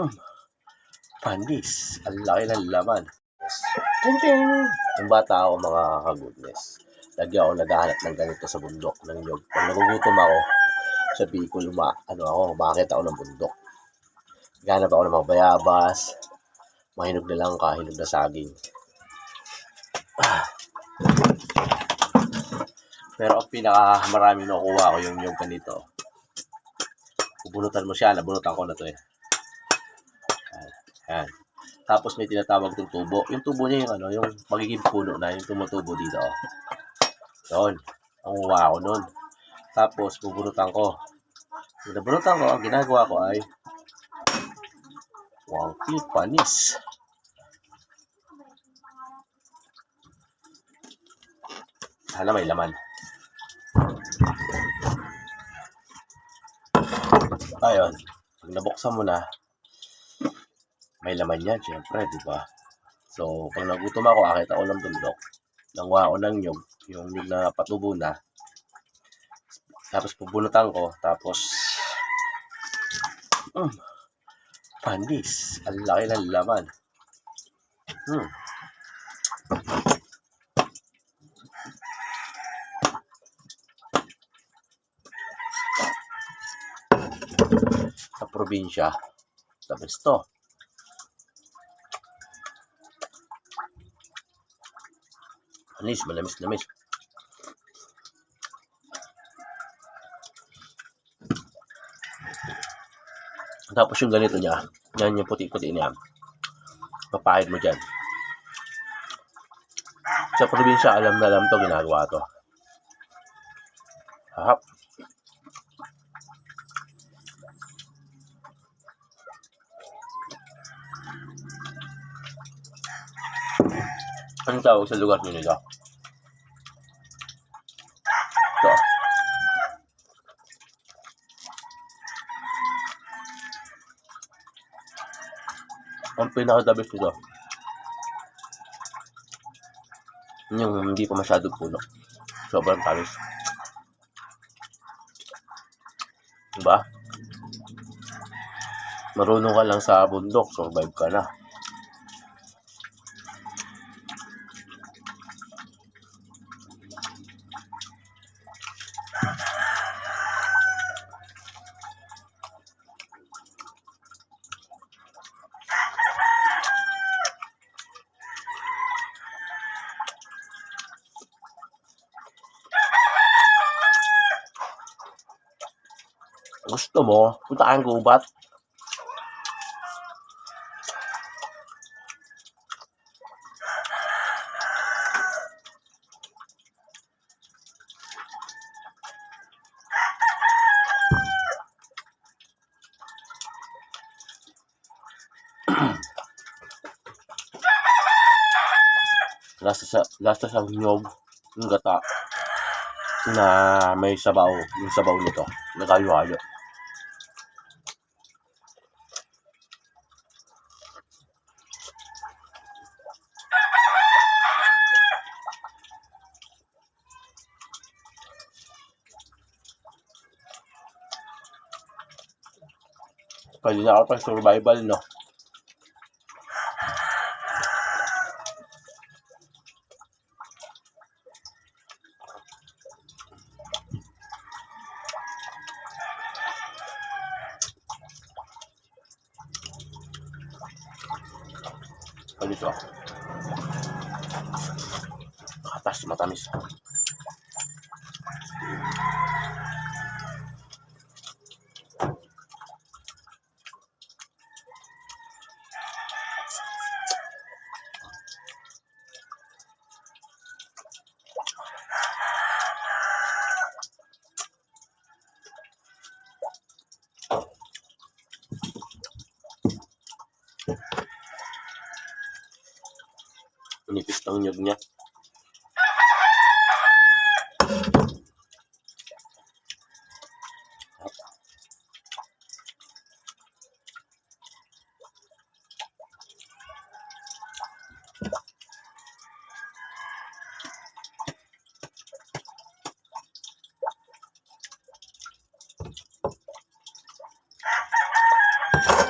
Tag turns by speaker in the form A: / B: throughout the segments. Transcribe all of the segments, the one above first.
A: Mm. Panis. Ang laki ng laman. Ting ting. Yung bata ako mga ka-goodness. Lagi ako naghahanap ng ganito sa bundok ng nyog. Pag nagugutom ako, sa Bicol, uma, ano ako, makakita ako ng bundok. Ganap ako ng mga bayabas, mahinog na lang kahinog na saging. Ah. Pero ang pinaka maraming nakuha ko yung yung ganito. Bubunutan mo siya, nabunutan ko na to eh. Ayan. Tapos may tinatawag ng tubo. Yung tubo niya yung ano, yung magiging puno na, yung tumutubo dito. Oh. Ang uwa ko nun. Tapos, bubunutan ko. Yung nabunutan ko, ang ginagawa ko ay wonky panis. Sana may laman. Ayun. Pag nabuksan mo na, may laman yan, syempre, di ba? So, pag nagutom ako, akit ako ng bundok. Nanguha ako ng nyug, yung nyug na patubo na. Tapos pubunutan ko, tapos mm, panis. Ang laki ng laman. Hmm. Sa probinsya, sa besto. Anis, malamis, lamis. Tapos yung ganito niya, yan yung puti-puti niya. Papahid mo dyan. Sa probinsya, alam na alam to, ginagawa to. Hahap. Anong tawag sa lugar nyo nito? Ito. Ang pinaka-the best nito. Yung hindi pa masyadong puno. Sobrang tamis. Diba? Marunong ka lang sa bundok, survive ka na. Gusto mo, punta kang gubat. lasta sa lasta sa nyog yung gata na may sabaw yung sabaw nito nagayo-ayo Pwede na ako pang survival, no? Pwede ito. Katas, matamis. Tumitis lang yung niya.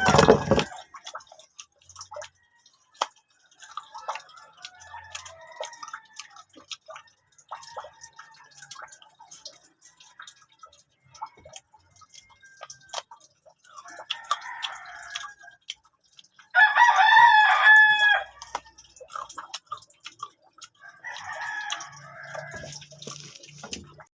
A: you